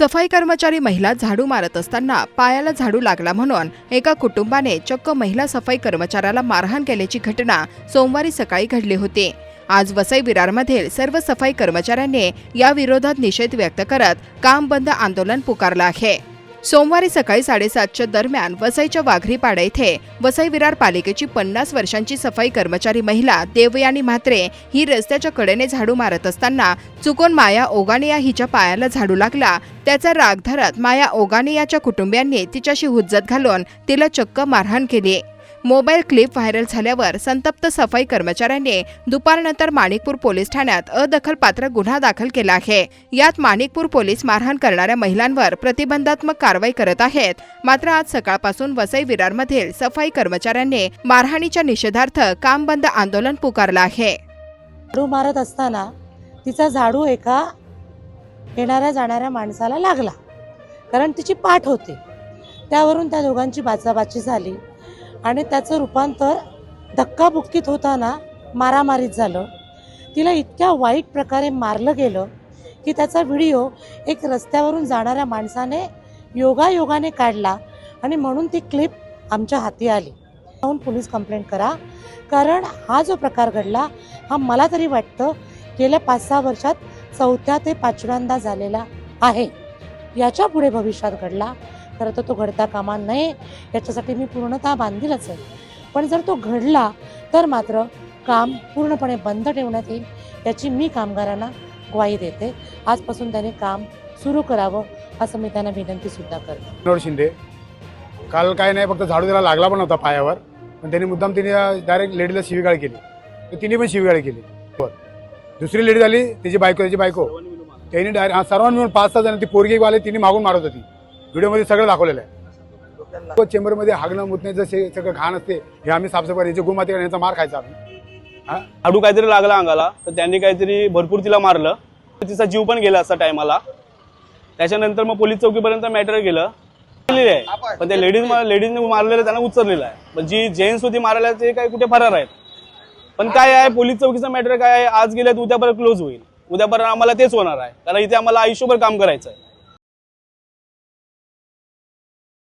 सफाई कर्मचारी महिला झाडू मारत असताना पायाला झाडू लागला म्हणून एका कुटुंबाने चक्क महिला सफाई कर्मचाऱ्याला मारहाण केल्याची घटना सोमवारी सकाळी घडली होती. आज वसई विरारमधील सर्व सफाई कर्मचाऱ्यांनी या विरोधात निषेध व्यक्त करत काम बंद आंदोलन पुकारलं आहे. सोमवारी सकाळी साडेसातच्या दरम्यान वसईच्या वाघरीपाडा येथे वसई विरार पालिकेची पन्नास वर्षांची सफाई कर्मचारी महिला देवयानी म्हात्रे ही रस्त्याच्या कडेने झाडू मारत असताना चुकून माया ओगानिया हिच्या पायाला झाडू लागला. त्याचा राग धरत माया ओगानियाच्या कुटुंबियांनी तिच्याशी हुज्जत घालून तिला चक्क मारहाण केली. मोबाईल क्लिप व्हायरल झाल्यावर संतप्त सफाई कर्मचाऱ्यांनी दुपारनंतर माणिकपूर पोलीस ठाण्यात अदखलपात्र गुन्हा दाखल केला आहे. यात माणिकपूर पोलीस मारहाण करणाऱ्या महिलांवर प्रतिबंधात्मक कारवाई करत आहेत. मात्र आज सकाळपासून वसई विरारमधील सफाई कर्मचाऱ्यांनी मारहाणीच्या निषेधार्थ काम बंद आंदोलन पुकारलं आहे. झाडू मारत असताना तिचा झाडू एका येणाऱ्या जाणाऱ्या माणसाला लागला. कारण तिची पाठ होती. त्यावरून त्या दोघांची बाचाबाची झाली. आणि त्याचं रूपांतर धक्काबुक्कीत होताना मारामारीत झालं. तिला इतक्या वाईट प्रकारे मारलं गेलं की त्याचा व्हिडिओ एक रस्त्यावरून जाणाऱ्या माणसाने योगायोगाने काढला आणि म्हणून ती क्लिप आमच्या हाती आली. जाऊन पोलीस कंप्लेंट करा. कारण हा जो प्रकार घडला हा मला तरी वाटतं गेल्या पाच सहा वर्षात चौथ्या ते पाचव्यांदा झालेला आहे. याच्यापुढे भविष्यात घडला. खरं तर तो घडता कामा नये याच्यासाठी मी पूर्णतः बांधीलच आहे. पण जर तो घडला तर मात्र काम पूर्णपणे बंद ठेवण्यात येईल याची मी कामगारांना ग्वाही देते. आजपासून त्याने काम सुरू करावं असं मी त्यांना विनंतीसुद्धा करते. विनोद शिंदे काल काय नाही फक्त झाडू त्याला लागला पण होता पायावर. पण त्यांनी मुद्दाम तिने डायरेक्ट लेडीला शिवीगाळ केली. तर तिने पण शिवीगाळ केली. दुसरी लेडी झाली तिची बायको त्याची बायको. त्यांनी डायरेक्ट सर्वांनी मिळून पाच सहा जण ती पोरगी वाले तिने मागून मारत होती. व्हिडिओमध्ये सगळं दाखवलेलं आहे. तो चेंबरमध्ये हागणं मुतणे जसे सगळं घाण असते हे आम्ही साफसफाई याची गुमाती यांचा मार खायचा आम्ही. झाडू काहीतरी लागला अंगाला तर त्यांनी काहीतरी भरपूर तिला मारलं. तिचा जीव पण गेला असा टायमाला त्याच्यानंतर मग पोलीस चौकीपर्यंत मॅटर गेलं आहे. पण त्या लेडीज लेडीजने मारलेलं त्यांना उचललेलं आहे. पण जी जेंट्स होती मारायला ते काही कुठे फरार आहेत. पण काय आहे पोलीस चौकीचा मॅटर काय आहे? आज गेल्यात उद्यापर्यंत क्लोज होईल. उद्यापर्यंत आम्हाला तेच होणार आहे. कारण इथे आम्हाला आयुष्यभर काम करायचं आहे.